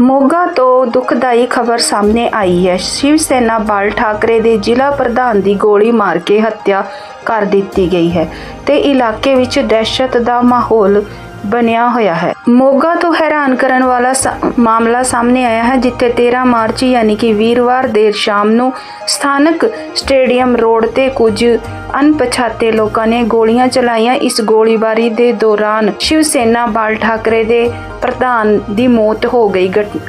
ਮੋਗਾ ਤੋਂ ਦੁਖਦਾਈ ਖਬਰ ਸਾਹਮਣੇ ਆਈ ਹੈ। ਸ਼ਿਵ ਸੈਨਾ ਬਾਲ ਠਾਕਰੇ ਦੇ ਜ਼ਿਲ੍ਹਾ ਪ੍ਰਧਾਨ ਦੀ ਗੋਲੀ ਮਾਰ ਕੇ ਹੱਤਿਆ ਕਰ ਦਿੱਤੀ ਗਈ ਹੈ ਤੇ ਇਲਾਕੇ ਵਿੱਚ ਦਹਿਸ਼ਤ ਦਾ ਮਾਹੌਲ ਬਣਿਆ ਹੋਇਆ ਹੈ। ਮੋਗਾ ਤੋਂ ਹੈਰਾਨ ਕਰਨ ਵਾਲਾ ਸ- ਮਾਮਲਾ ਸਾਹਮਣੇ ਆਇਆ ਹੈ, ਜਿੱਥੇ 13 ਮਾਰਚ ਯਾਨੀ ਕਿ ਵੀਰਵਾਰ ਦੇਰ ਸ਼ਾਮ ਨੂੰ ਸਥਾਨਕ ਸਟੇਡੀਅਮ ਰੋਡ ਤੇ ਕੁਝ ਅਣਪਛਾਤੇ ਲੋਕਾਂ ਨੇ ਗੋਲੀਆਂ ਚਲਾਈਆਂ ਇਸ ਗੋਲੀਬਾਰੀ ਦੇ ਦੌਰਾਨ ਸ਼ਿਵ ਸੈਨਾ ਬਾਲ ਠਾਕਰੇ ਦੇ ਪ੍ਰਧਾਨ ਦੀ ਮੌਤ ਹੋ ਗਈ।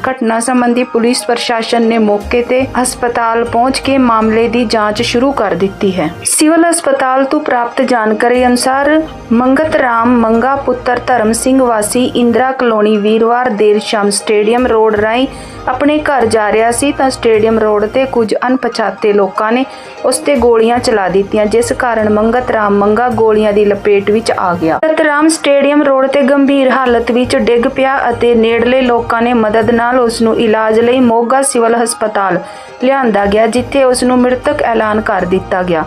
ਘਟਨਾ ਸੰਬੰਧੀ ਪੁਲਿਸ ਪ੍ਰਸ਼ਾਸਨ ਨੇ ਮੌਕੇ ਤੇ ਹਸਪਤਾਲ ਪਹੁੰਚ ਕੇ ਮਾਮਲੇ ਦੀ ਜਾਂਚ ਸ਼ੁਰੂ ਕਰ ਦਿੱਤੀ ਹੈ। ਸਿਵਲ ਹਸਪਤਾਲ ਤੋਂ ਪ੍ਰਾਪਤ ਜਾਣਕਾਰੀ ਅਨੁਸਾਰ ਮੰਗਤ ਰਾਮ ਮੰਗਾ ਪੁੱਤਰ ਧਰਮ ਸਿੰਘ ਵਾਸੀ ਇੰਦਰਾ ਕਲੋਨੀ ਵੀਰਵਾਰ ਦੇਰ ਸ਼ਾਮ ਸਟੇਡੀਅਮ ਰੋਡ ਰਾਹੀਂ ਆਪਣੇ ਘਰ ਜਾ ਰਿਹਾ ਸੀ ਤਾਂ ਸਟੇਡੀਅਮ ਰੋਡ ਤੇ ਕੁਝ ਅਣਪਛਾਤੇ ਲੋਕਾਂ ਨੇ ਉਸ ਤੇ ਗੋਲੀਆਂ ਚਲਾ ਦਿੱਤੀਆਂ, ਜਿਸ ਕਾਰਨ ਮੰਗਤ ਰਾਮ ਮੰਗਾ ਗੋਲੀਆਂ ਦੀ ਲਪੇਟ ਵਿੱਚ ਆ ਗਿਆ। ਮੰਗਤ ਰਾਮ ਸਟੇਡੀਅਮ ਰੋਡ ਤੇ ਗੰਭੀਰ ਹਾਲਤ ਵਿੱਚ ਡਿੱਗ ਪਿਆ ਅਤੇ ਨੇੜਲੇ ਲੋਕਾਂ ਨੇ ਮਦਦ ਨਾਲ ਉਸ ਨੂੰ ਇਲਾਜ ਲਈ ਮੋਗਾ ਸਿਵਲ ਹਸਪਤਾਲ ਲਿਆਂਦਾ ਗਿਆ, ਜਿੱਥੇ ਉਸ ਨੂੰ ਮ੍ਰਿਤਕ ਐਲਾਨ ਕਰ ਦਿੱਤਾ ਗਿਆ।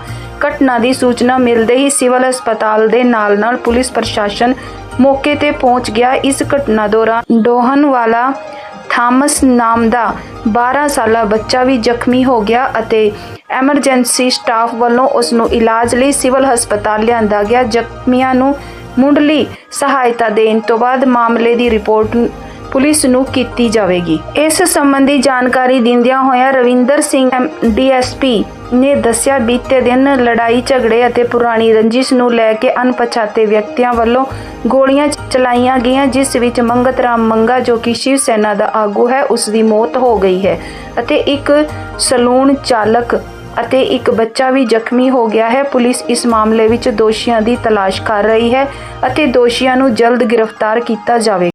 ਘਟਨਾ ਦੀ ਸੂਚਨਾ ਮਿਲਦੇ ਹੀ ਸਿਵਲ ਹਸਪਤਾਲ ਦੇ ਨਾਲ-ਨਾਲ ਪੁਲਿਸ ਪ੍ਰਸ਼ਾਸਨ ਮੌਕੇ ਤੇ ਪਹੁੰਚ ਗਿਆ। ਇਸ ਘਟਨਾ ਦੌਰਾਨ ਡੋਹਨ ਵਾਲਾ ਥਾਮਸ ਨਾਮ ਦਾ 12 ਸਾਲਾ ਬੱਚਾ ਵੀ ਜ਼ਖਮੀ ਹੋ ਗਿਆ ਅਤੇ ਐਮਰਜੈਂਸੀ ਸਟਾਫ ਵੱਲੋਂ ਉਸ ਨੂੰ ਇਲਾਜ ਲਈ ਸਿਵਲ ਹਸਪਤਾਲ ਲਿਆਂਦਾ ਗਿਆ। ਜ਼ਖਮੀਆਂ ਨੂੰ ਮੁੱਢਲੀ ਸਹਾਇਤਾ ਦੇਣ ਤੋਂ ਬਾਅਦ ਮਾਮਲੇ ਦੀ ਰਿਪੋਰਟ ਪੁਲਿਸ ਨੂੰ ਕੀਤੀ ਜਾਵੇਗੀ। ਇਸ ਸੰਬੰਧੀ ਜਾਣਕਾਰੀ ਦਿੰਦਿਆਂ ਹੋਇਆ ਰਵਿੰਦਰ ਸਿੰਘ ਡੀਐਸਪੀ ਨੇ ਦੱਸਿਆ, ਬੀਤੇ ਦਿਨ ਲੜਾਈ, ਝਗੜੇ ਅਤੇ ਪੁਰਾਣੀ ਰੰਜਿਸ਼ ਨੂੰ ਲੈ ਕੇ ਅਣਪਛਾਤੇ ਵਿਅਕਤੀਆਂ ਵੱਲੋਂ ਗੋਲੀਆਂ ਚਲਾਈਆਂ ਗਈਆਂ, ਜਿਸ ਵਿੱਚ ਮੰਗਤ ਰਾਮ ਮੰਗਾ, ਜੋ ਕਿ ਸ਼ਿਵ ਸੈਨਾ ਦਾ ਆਗੂ ਹੈ, ਉਸ ਦੀ ਮੌਤ ਹੋ ਗਈ ਹੈ ਅਤੇ ਇੱਕ ਸਲੂਨ ਚਾਲਕ ਅਤੇ ਇੱਕ ਬੱਚਾ ਵੀ ਜ਼ਖਮੀ ਹੋ ਗਿਆ ਹੈ। ਪੁਲਿਸ ਇਸ ਮਾਮਲੇ ਵਿੱਚ ਦੋਸ਼ੀਆਂ ਦੀ ਤਲਾਸ਼ ਕਰ ਰਹੀ ਹੈ ਅਤੇ ਦੋਸ਼ੀਆਂ ਨੂੰ ਜਲਦ ਗ੍ਰਿਫਤਾਰ ਕੀਤਾ ਜਾਵੇ